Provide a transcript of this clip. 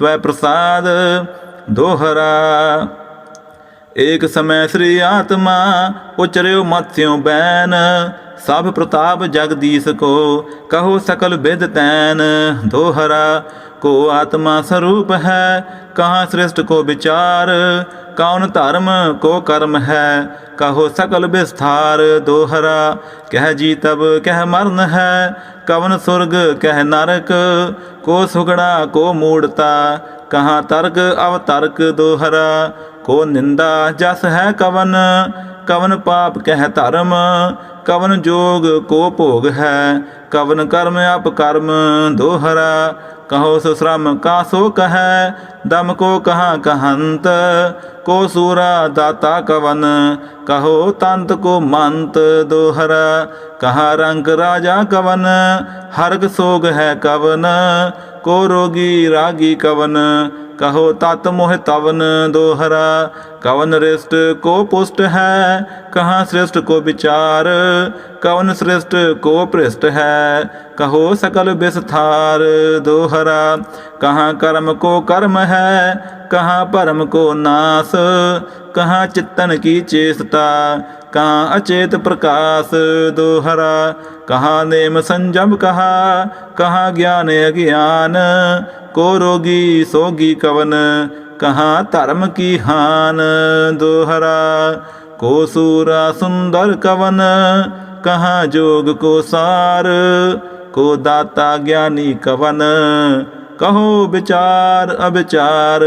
ਤਵੈ ਪ੍ਰਸਾਦ ਦੋਹਰਾ। ਏਕ ਸਮੈ ਸ੍ਰੀ ਆਤਮਾ ਉਚਰਿਓ ਮਤਿਓ ਬੈਨ। ਸਭ ਪ੍ਰਤਾਪ ਜਗਦੀਸ਼ ਕੋ ਕਹੋ ਸਕਲ ਵਿਦ ਤੈਨ। ਦੋਹਰਾ, ਕੋ ਆਤਮਾ ਸਰੂਪ ਹੈ, ਕਹਾਂ ਸ੍ਰਿਸ਼ਟ ਕੋ ਵਿਚਾਰ। ਕੌਣ ਧਰਮ ਕੋ ਕਰਮ ਹੈ, ਕਹੋ ਸਕਲ ਵਿਸਥਾਰ। ਦੋਹਰਾ, ਕਹਿ ਜੀ ਤਬ ਕਹਿ ਮਰਨ ਹੈ ਕਵਨ ਸੁਰਗ ਕਹਿ ਨਰਕ, ਕੋ ਸੁਗੜਾ ਕੋ ਮੂੜਤਾ, ਕਹਾ ਤਰਕ ਅਵਤਰਕ ਦੋਹਰਾ, ਕੋ ਨਿੰਦਾ ਜਸ ਹੈ ਕਵਨ ਕਵਨ ਪਾਪ ਕਹਿ ਧਰਮ ਕਵਨ ਜੋਗ ਕੋ ਭੋਗ ਹੈ, ਕਵਨ ਕਰਮ ਅਪ ਕਰਮ ਦੋਹਰਾ, ਕਹੋ ਸੋ ਸ਼ਰਮ ਕਾ ਸੋ ਕਹੈ, ਦਮ ਕੋ ਕਹਾ ਕਹੰਤ, ਕੋ ਸੂਰਾ ਦਾਤਾ ਕਵਨ, ਕਹੋ ਤੰਤ ਕੋ ਮੰਤ ਦੋਹਰਾ, ਕਹਾ ਰੰਗ ਰਾਜਾ ਕਵਨ, ਹਰਗ ਸੋਗ ਹੈ ਕਵਨ, ਕੋ ਰੋਗੀ ਰਾਗੀ ਕਵਨ ਕਹੋ ਤਤ ਮੋਹ ਤਵਨ ਦੋਹਰਾ ਕਵਨ ਰਿਸ਼ਟ ਕੋ ਪੁਸ਼ਟ ਹੈ ਕਹਾਂ ਸ੍ਰਿਸ਼ਟ ਕੋ ਵਿਚਾਰ ਕਵਨ ਸ੍ਰਿਸ਼ਟ ਕੋ ਭ੍ਰਿਸ਼ਟ ਹੈ ਕਹੋ ਸਕਲ ਵਿਸਥਾਰ ਦੋਹਰਾ ਕਹਾਂ ਕਰਮ ਕੋ ਕਰਮ ਹੈ ਕਹਾਂ ਭਰਮ ਕੋ ਨਾਸ ਕਹਾਂ ਚਿਤਨ ਕੀ ਚੇਸਤਾ ਕਹਾਂ ਅਚੇਤ ਪ੍ਰਕਾਸ਼ ਦੋਹਰਾ ਕਹਾਂ ਨੇਮ ਸੰਜਮ ਕਹਾ ਕਹਾਂ ਗਿਆਨ ਅਗਿਆਨ ਕੋ ਰੋਗੀ ਸੋਗੀ ਕਵਨ, ਕਹਾਂ ਧਰਮ ਕੀ ਹਾਨ ਦੋਹਰਾ? ਕੋ ਸੂਰਾ ਸੁੰਦਰ ਕਵਨ, ਕਹਾਂ ਜੋਗ ਕੋ ਸਾਰ? ਕੋ ਦਾਤਾ ਗਿਆਨੀ ਕਵਨ, ਕਹੋ ਵਿਚਾਰ ਅਵਿਚਾਰ।